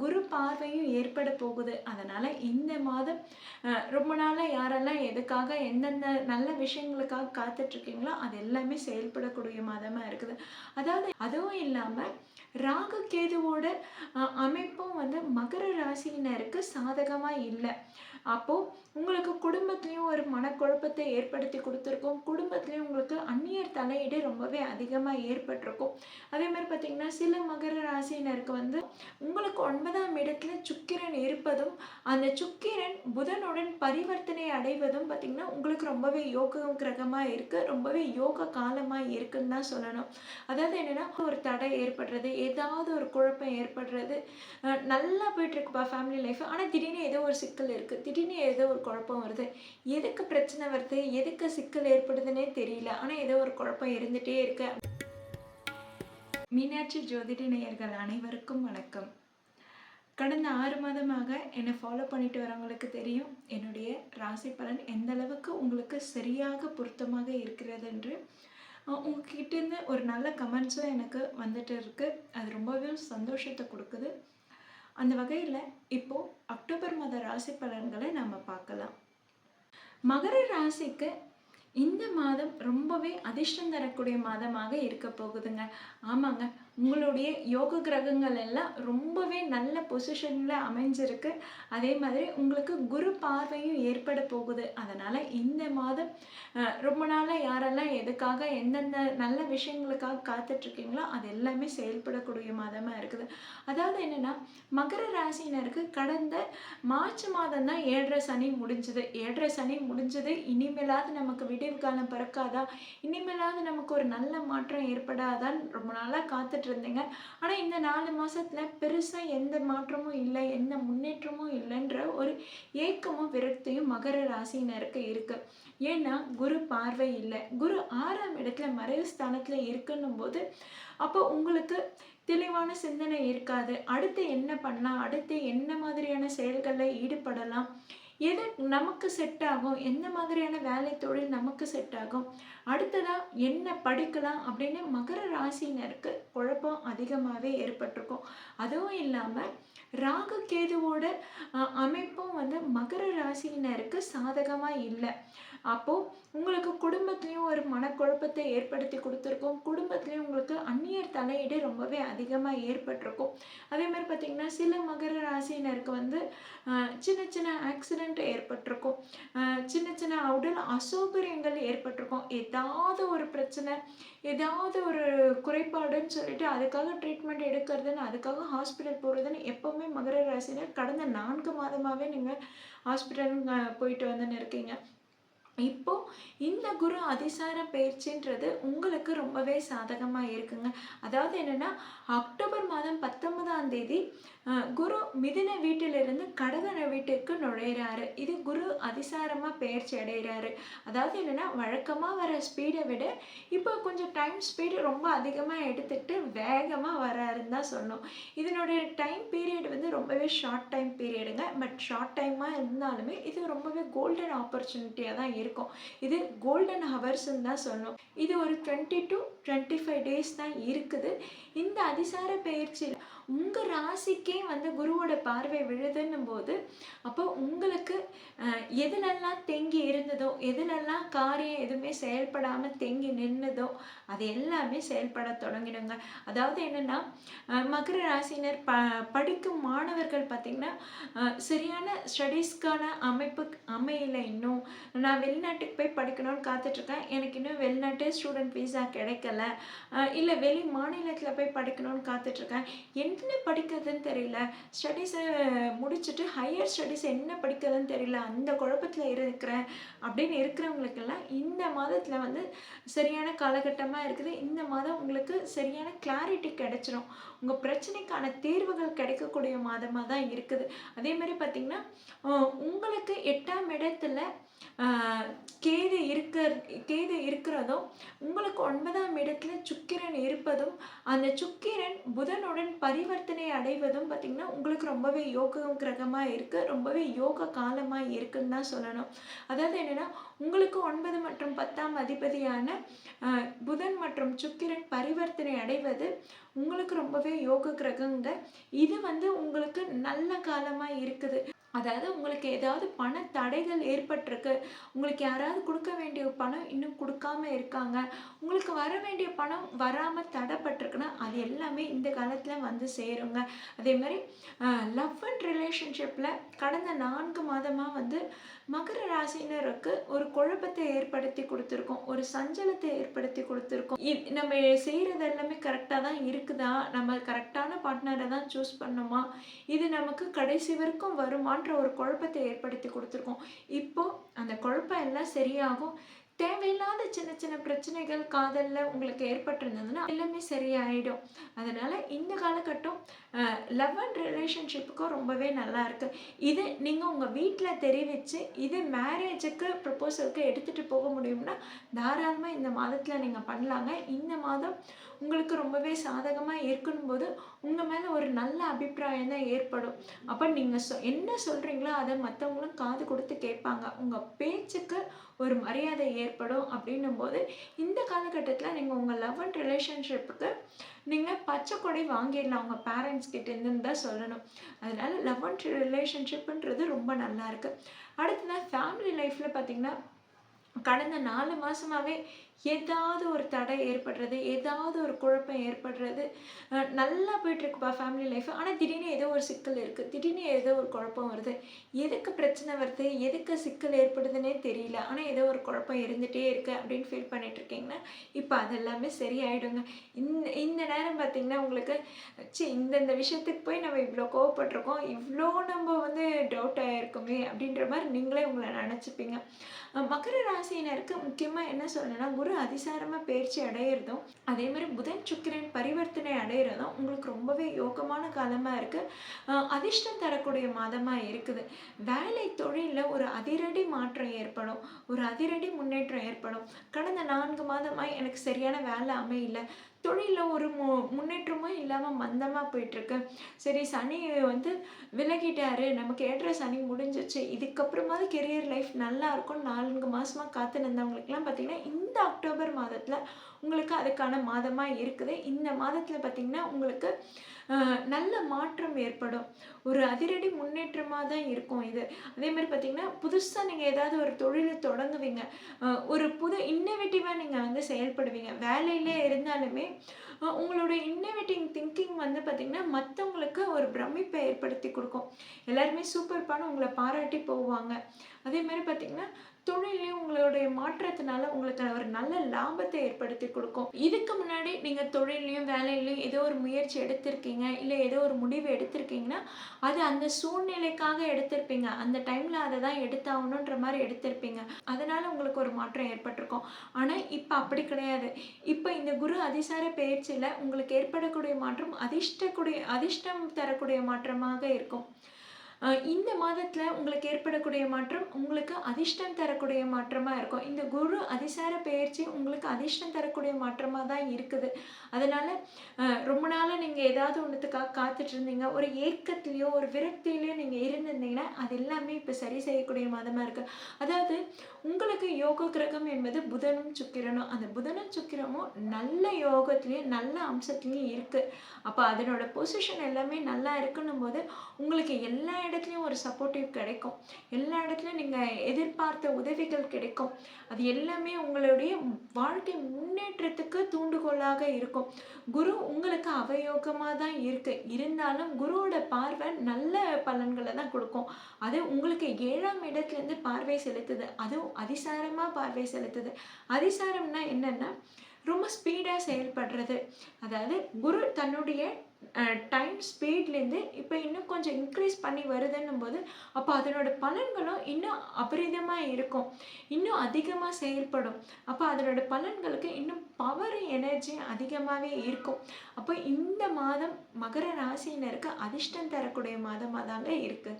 குரு பார்வையும் ஏற்பட போகுது. அதனால் இந்த மாதம் ரொம்ப நாளாக யாரெல்லாம் எதுக்காக எந்தெந்த நல்ல விஷயங்களுக்காக காத்துட்ருக்கீங்களோ அது எல்லாமே செயல்படக்கூடிய மாதமாக இருக்குது. அதாவது அதுவும் இல்லாமல் ராகு கேதுவோட அமைப்பும் வந்து மகர ராசியினருக்கு சாதகமாக இல்லை. அப்போது உங்களுக்கு குடும்பத்துலேயும் ஒரு மனக்குழப்பத்தை ஏற்படுத்தி கொடுத்துருக்கோம். குடும்பத்துலேயும் உங்களுக்கு அந்நியர் தலையீடு ரொம்பவே அதிகமாக ஏற்பட்டிருக்கும். அதே மாதிரி பார்த்திங்கன்னா சில மகர ராசியினருக்கு வந்து உங்களுக்கு ஒன்பதாம் இடத்துல சுக்கிரன் இருப்பதும் அந்த சுக்கிரன் புதனுடன் பரிவர்த்தனை அடைவதும் பார்த்திங்கன்னா உங்களுக்கு ரொம்பவே யோக கிரகமாக இருக்குது ரொம்பவே யோக காலமாக இருக்குன்னு தான் சொல்லணும். அதாவது என்னென்னா ஒரு தடை ஏற்படுறது ஏதாவது ஒரு குழப்பம் ஏற்படுறது நல்லா போயிட்டுருக்குப்பா ஃபேமிலி லைஃப் ஆனால் திடீர்னு ஏதோ ஒரு சிக்கல் இருக்குது திடீர்னு ஏதோ ஒரு குழப்பம் வருது. எதுக்கு பிரச்சனை வருது? எதுக்கு சிக்கல் ஏற்படுதுன்னே தெரியல. ஆனால் ஏதோ ஒரு குழப்பம் இருந்துகிட்டே இருக்கு. மீனாட்சி ஜோதிட நேயர்கள் அனைவருக்கும் வணக்கம். கடந்த ஆறு மாதமாக என்னை ஃபாலோ பண்ணிட்டு வரவங்களுக்கு தெரியும் என்னுடைய ராசி பலன் எந்த அளவுக்கு உங்களுக்கு சரியாக பொருத்தமாக இருக்கிறது என்று உங்ககிட்டேருந்து ஒரு நல்ல கமெண்ட்ஸும் எனக்கு வந்துட்டு இருக்கு. அது ரொம்பவே சந்தோஷத்தை கொடுக்குது. அந்த வகையில் இப்போது அக்டோபர் மாத ராசி பலன்களை நம்ம பார்க்கலாம். மகர ராசிக்கு இந்த மாதம் ரொம்பவே அதிர்ஷ்டம் தரக்கூடிய மாதமாக இருக்க போகுதுங்க. ஆமாங்க. உங்களுடைய யோக கிரகங்கள் எல்லாம் ரொம்பவே நல்ல பொசிஷனில் அமைஞ்சிருக்கு. அதே மாதிரி உங்களுக்கு குரு பார்வையும் ஏற்பட போகுது. அதனால் இந்த மாதம் ரொம்ப நாளாக யாரெல்லாம் எதுக்காக எந்தெந்த நல்ல விஷயங்களுக்காக காத்துட்ருக்கீங்களோ அது எல்லாமே செயல்படக்கூடிய மாதமாக இருக்குது. அதாவது என்னென்னா மகர ராசினருக்கு கடந்த மார்ச் மாதம் தான் ஏழரை சனி முடிஞ்சது. ஏழரை சனி முடிஞ்சது. இனிமேலாவது நமக்கு விடிவு காலம் பிறக்காதா? இனிமேலாவது நமக்கு ஒரு நல்ல மாற்றம் ஏற்படாதான்னு ரொம்ப நாளாக காத்துட்டு இருந்தீங்க. ஆனால் இந்த நாலு மாசத்துல பெருசாக எந்த மாற்றமும் இல்லை எந்த முன்னேற்றமும் இல்லைன்ற ஒரு ஏக்கமும் விரக்தியும் மகர ராசினருக்கு இருக்கு. ஏன்னா குரு பார்வை இல்லை. குரு ஆறாம் இடத்துல மறைவு ஸ்தானத்தில் இருக்குன்னும் போது அப்போ உங்களுக்கு தெளிவான சிந்தனை இருக்காது. அடுத்து என்ன பண்ணலாம்? அடுத்து என்ன மாதிரியான செயல்களில் ஈடுபடலாம்? எது நமக்கு செட் ஆகும்? எந்த மாதிரியான வேலை தொழில் நமக்கு செட் ஆகும்? அடுத்ததாக என்ன படிக்கலாம் அப்படின்னு மகர ராசினருக்கு குழப்பம் அதிகமாகவே ஏற்பட்டிருக்கும். அதுவும் இல்லாமல் ராகு கேதுவோட அமைப்பும் வந்து மகர ராசியினருக்கு சாதகமாக இல்லை. அப்போது உங்களுக்கு குடும்பத்துலேயும் ஒரு மனக்குழப்பத்தை ஏற்படுத்தி கொடுத்துருக்கோம். குடும்பத்துலேயும் உங்களுக்கு அந்நியர் தலையீடு ரொம்பவே அதிகமாக ஏற்பட்டிருக்கும். அதே மாதிரி பார்த்திங்கன்னா சில மகர ராசியினருக்கு வந்து சின்ன சின்ன ஆக்சிடென்ட் ஆக்சிடெண்ட் ஏற்பட்டிருக்கும். சின்ன சின்ன உடல் அசௌகரியங்கள் ஏற்பட்டிருக்கும். ஏதாவது ஒரு பிரச்சனை ஏதாவது ஒரு குறைபாடுன்னு சொல்லிட்டு அதுக்காக ட்ரீட்மெண்ட் எடுக்கிறதுன்னு அதுக்காக ஹாஸ்பிட்டல் போகிறதுன்னு எப்போவுமே மகர ராசினர் கடந்த நான்கு மாதமாகவே நீங்கள் ஹாஸ்பிட்டல் போயிட்டு வந்துன்னு இருக்கீங்க. இப்போ இந்த குரு அதிசார பயிற்சின்றது உங்களுக்கு ரொம்பவே சாதகமாக இருக்குங்க. அதாவது என்னென்னா அக்டோபர் மாதம் பத்தொன்பதாம் தேதி குரு மிதின வீட்டிலிருந்து கடை வீட்டிற்கு நுழையிறாரு. இது குரு அதிசாரமாக பயிற்சி அடைகிறாரு அதாவது என்னென்னா வழக்கமாக வர ஸ்பீடை விட இப்போ கொஞ்சம் டைம் ஸ்பீடு ரொம்ப அதிகமாக எடுத்துக்கிட்டு வேகமாக வராருன்னு தான் சொல்லணும். இதனுடைய டைம் பீரியட் வந்து ரொம்பவே ஷார்ட் டைம் பீரியடுங்க பட் ஷார்ட் டைமாக இருந்தாலுமே இது ரொம்பவே கோல்டன் ஆப்பர்ச்சுனிட்டியாக தான் இருக்கும். இது கோல்டன் ஹவர்ஸ்ன்னு தான் சொல்லணும். இது ஒரு twenty two twenty five days தான் இருக்குது. இந்த அதிசார பயிற்சியில் உங்கள் ராசிக்கே வந்து குருவோட பார்வை விழுதுன்னும் போது அப்போ உங்களுக்கு அஹ், எதுலெல்லாம் தேங்கி இருந்ததோ எதுலெல்லாம் காரியம் எதுவுமே செயல்படாமல் தேங்கி நின்னதோ அது எல்லாமே செயல்பட தொடங்கிடுங்க. அதாவது என்னென்னா மகர ராசினர் ப படிக்கும் மாணவர்கள் பார்த்திங்கன்னா சரியான ஸ்டடீஸ்க்கான அமைப்பு அமையல இன்னும். நான் வெளிநாட்டுக்கு போய் படிக்கணும்னு காத்துட்ருக்கேன். எனக்கு இன்னும் வெளிநாட்டு ஸ்டூடெண்ட் விசா கிடைக்கல. இல்லை வெளி மாநிலத்தில் போய் படிக்கணும்னு காத்துட்ருக்கேன். என்ன படிக்கிறதுன்னு தெரியல. ஸ்டடீஸை முடிச்சுட்டு ஹையர் ஸ்டடீஸ் என்ன படிக்கிறதுன்னு தெரியல. அந்த குழப்பத்தில் இருக்கிறேன் அப்படின்னு இருக்கிறவங்களுக்கெல்லாம் இந்த மாதத்தில் வந்து சரியான காலகட்டமாக இருக்குது. இந்த மாதம் உங்களுக்கு சரியான கிளாரிட்டி கிடைச்சிரும். உங்கள் பிரச்சனைக்கான தீர்வுகள் கிடைக்கக்கூடிய மாதமாக தான் இருக்குது. அதே மாதிரி பார்த்திங்கன்னா உங்களுக்கு எட்டாம் இடத்துல கேது இருக்க கேது இருக்கிறதும் உங்களுக்கு ஒன்பதாம் இடத்துல சுக்கிரன் இருப்பதும் அந்த சுக்கிரன் புதனுடன் பரிவர்த்தனை அடைவதும் பார்த்திங்கன்னா உங்களுக்கு ரொம்பவே யோக கிரகமாக இருக்குது ரொம்பவே யோக காலமாக இருக்குன்னு தான் சொல்லணும். அதாவது என்னென்னா உங்களுக்கு ஒன்பது மற்றும் பத்தாம் அதிபதியான புதன் மற்றும் சுக்கிரன் பரிவர்த்தனை அடைவது உங்களுக்கு ரொம்பவே யோக கிரகங்க. இது வந்து உங்களுக்கு நல்ல காலமாக இருக்குது. அதாவது உங்களுக்கு ஏதாவது பண தடைகள் ஏற்பட்டிருக்கு. உங்களுக்கு யாராவது கொடுக்க வேண்டிய பணம் இன்னும் கொடுக்காம இருக்காங்க. உங்களுக்கு வர வேண்டிய பணம் வராமல் தடைப்பட்டிருக்குன்னா அது எல்லாமே இந்த காலத்தில் வந்து சேருங்க. அதே மாதிரி லவ் அண்ட் ரிலேஷன்ஷிப்பில் கடந்த நான்கு மாதமாக வந்து மகர ராசினருக்கு ஒரு குழப்பத்தை ஏற்படுத்தி கொடுத்துருக்கோம் ஒரு சஞ்சலத்தை ஏற்படுத்தி கொடுத்துருக்கோம். நம்ம செய்கிறது எல்லாமே கரெக்டாக தான் இருக்குதா? நம்ம கரெக்டான பார்ட்னரை தான் சூஸ் பண்ணோமா? இது நமக்கு கடைசி வரைக்கும் வருமான்ற ஒரு குழப்பத்தை ஏற்படுத்தி கொடுத்துருக்கோம். இப்போது அந்த குழப்பம் எல்லாம் சரியாகும். தேவையில்லாத சின்ன சின்ன பிரச்சனைகள் காதலில் உங்களுக்கு ஏற்பட்டிருந்ததுன்னா எல்லாமே சரியாயிடும். அதனால் இந்த காலகட்டம் லவ் அண்ட் ரிலேஷன்ஷிப்புக்கும் ரொம்பவே நல்லா இருக்குது இது நீங்கள் உங்கள் வீட்டில் தெரிவித்து இது மேரேஜுக்கு ப்ரப்போசலுக்கு எடுத்துகிட்டு போக முடியும்னா தாராளமாக இந்த மாதத்தில் நீங்கள் பண்ணலாங்க. இந்த மாதம் உங்களுக்கு ரொம்பவே சாதகமாக இருக்கணும் போது உங்கள் மேலே ஒரு நல்ல அபிப்பிராயம் தான் ஏற்படும். அப்போ நீங்கள் சொ என்ன சொல்கிறீங்களோ அதை மற்றவங்களும் காது கொடுத்து கேட்பாங்க. உங்கள் பேச்சுக்கு ஒரு மரியாதை ஏற்படும் ஏற்படும் அப்படின்னும் போது இந்த காலகட்டத்தில் நீங்கள் உங்கள் லவ் அண்ட் ரிலேஷன்ஷிப்புக்கு நீங்கள் பச்சை கொடை வாங்கிடலாம். உங்கள் பேரண்ட்ஸ் கிட்டேருந்து தான் சொல்லணும். அதனால் லவ் அண்ட் ரிலேஷன்ஷிப்புன்றது ரொம்ப நல்லா அடுத்து அடுத்ததான் ஃபேமிலி லைஃப்பில் பார்த்திங்கன்னா கடந்த நாலு மாதமாகவே ஏதாவது ஒரு தடை ஏற்படுறது ஏதாவது ஒரு குழப்பம் ஏற்படுறது நல்லா போயிட்டுருக்குப்பா ஃபேமிலி லைஃப் ஆனால் திடீர்னு ஏதோ ஒரு சிக்கல் இருக்குது திடீர்னு ஏதோ ஒரு குழப்பம் வருது. எதுக்கு பிரச்சனை வருது? எதுக்கு சிக்கல் ஏற்படுதுன்னே தெரியல. ஆனால் ஏதோ ஒரு குழப்பம் இருந்துகிட்டே இருக்குது அப்படின்னு ஃபீல் பண்ணிட்டு இருக்கீங்கன்னா இப்போ அதெல்லாமே சரியாயிடுங்க. இந்த இந்த நேரம் பார்த்திங்கன்னா உங்களுக்கு சி இந்தந்த விஷயத்துக்கு போய் நம்ம இவ்வளோ கோவப்பட்டிருக்கோம் இவ்வளோ நம்ம வந்து டவுட் ஆகிருக்குமே அப்படின்ற மாதிரி நீங்களே உங்களை நினச்சிப்பீங்க. மகர ராசியினருக்கு முக்கியமாக என்ன சொல்லணும்னா குரு அதிசாரமாக பயிற்சி அடையிறதும் அதே மாதிரி புதன் சுக்கிரன் பரிவர்த்தனை அடையிறதும் உங்களுக்கு ரொம்பவே யோகமான காலமாக இருக்குது அதிர்ஷ்டம் தரக்கூடிய மாதமாக இருக்குது. வேலை தொழிலில் ஒரு அதிரடி மாற்றம் ஏற்படும். ஒரு அதிரடி முன்னேற்றம் ஏற்படும். கடந்த நான்கு மாதமாக எனக்கு சரியான வேலை அமையல. தொழிலில் ஒரு மு முன்னேற்றமும் இல்லாமல் மந்தமாக போயிட்டுருக்கு. சரி சனி வந்து விலகிட்டாரு. நமக்கு ஏற்ற சனி முடிஞ்சிச்சு. இதுக்கப்புறமாவது கெரியர் லைஃப் நல்லா இருக்கும். நான்கு மாதமாக காத்து நின்றவங்களுக்குலாம் பார்த்திங்கன்னா இந்த அக்டோபர் மாதத்தில் உங்களுக்கு அதுக்கான மாதமாக இருக்குது. இந்த மாதத்தில் பார்த்திங்கன்னா உங்களுக்கு நல்ல மாற்றம் ஏற்படும். ஒரு அதிரடி முன்னேற்றமாக தான் இருக்கும் இது. அதே மாதிரி பார்த்திங்கன்னா புதுசாக நீங்கள் ஏதாவது ஒரு தொழிலை தொடங்குவீங்க. ஒரு புது இன்னோவேட்டிவாக நீங்கள் வந்து செயல்படுவீங்க. வேலையிலே இருந்தாலுமே உங்களோட இன்னோவேட்டிங் திங்கிங் வந்து பார்த்திங்கன்னா மற்றவங்களுக்கு ஒரு பிரமிப்பை எல்லாருமே சூப்பர் உங்களை பாராட்டி போவாங்க. அதே மாதிரி பார்த்திங்கன்னா தொழிலையும் உங்களுடைய மாற்றத்தினால உங்களுக்கு ஒரு நல்ல லாபத்தை ஏற்படுத்தி கொடுக்கும். இதுக்கு முன்னாடி நீங்கள் தொழிலையும் வேலையிலையும் ஏதோ ஒரு முயற்சி எடுத்திருக்கீங்க இல்லை ஏதோ ஒரு முடிவு எடுத்திருக்கீங்கன்னா அது அந்த சூழ்நிலைக்காக எடுத்திருப்பீங்க. அந்த டைமில் அதை தான் எடுத்தாகணுன்ற மாதிரி எடுத்திருப்பீங்க. அதனால உங்களுக்கு ஒரு மாற்றம் ஏற்பட்டிருக்கும். ஆனால் இப்போ அப்படி கிடையாது. இப்போ இந்த குரு அதிசார பயிற்சியில் உங்களுக்கு ஏற்படக்கூடிய மாற்றம் அதிர்ஷ்டக்கூடிய அதிர்ஷ்டம் தரக்கூடிய மாற்றமாக இருக்கும். இந்த மாதத்தில் உங்களுக்கு ஏற்படக்கூடிய மாற்றம் உங்களுக்கு அதிர்ஷ்டம் தரக்கூடிய மாற்றமாக இருக்கும். இந்த குரு அதிசார பயிற்சி உங்களுக்கு அதிர்ஷ்டம் தரக்கூடிய மாற்றமாக தான் இருக்குது. அதனால் ரொம்ப நாளாக நீங்கள் ஏதாவது ஒன்றுத்துக்காக காத்துட்டு இருந்தீங்க ஒரு ஏக்கத்துலேயோ ஒரு விரக்தியிலையோ நீங்கள் இருந்திருந்தீங்கன்னா அது எல்லாமே இப்போ சரி செய்யக்கூடிய மாதமாக இருக்குது அதாவது உங்களுக்கு யோக கிரகம் என்பது புதனும் சுக்கிரனும். அந்த புதனும் சுக்கிரமும் நல்ல யோகத்துலேயும் நல்ல அம்சத்துலேயும் இருக்குது அப்போ அதனோட பொசிஷன் எல்லாமே நல்லா இருக்குன்னும் போது உங்களுக்கு எல்லா இடத்துலையும் ஒரு சப்போர்ட்டிவ் கிடைக்கும். எல்லா இடத்துலையும் நீங்கள் எதிர்பார்த்த உதவிகள் கிடைக்கும். அது எல்லாமே உங்களுடைய வாழ்க்கை முன்னேற்றத்துக்கு தூண்டுகோலாக இருக்கும். குரு உங்களுக்கு அவயோகமாக தான் இருக்குது இருந்தாலும் குருவோட பார்வை நல்ல பலன்களை தான் கொடுக்கும். அது உங்களுக்கு ஏழாம் இடத்துலேருந்து பார்வை செலுத்துது. அதுவும் அதிசாரமாக பார்வை செலுத்துது. அதிசாரம்னா என்னென்னா ரொம்ப ஸ்பீடாக செயல்படுறது. அதாவது குரு தன்னுடைய டைம் ஸ்பீட்லேருந்து இப்போ இன்னும் கொஞ்சம் இன்க்ரீஸ் பண்ணி வருதுன்னும் போது அப்போ அதனோட பலன்களும் இன்னும் அபரிதமாக இருக்கும். இன்னும் அதிகமாக செயல்படும். அப்போ அதனோட பலன்களுக்கு இன்னும் பவர் எனர்ஜி அதிகமாகவே இருக்கும். அப்போ இந்த மாதம் மகர ராசியினருக்கு அதிர்ஷ்டம் தரக்கூடிய மாதமாக தாங்க இருக்குது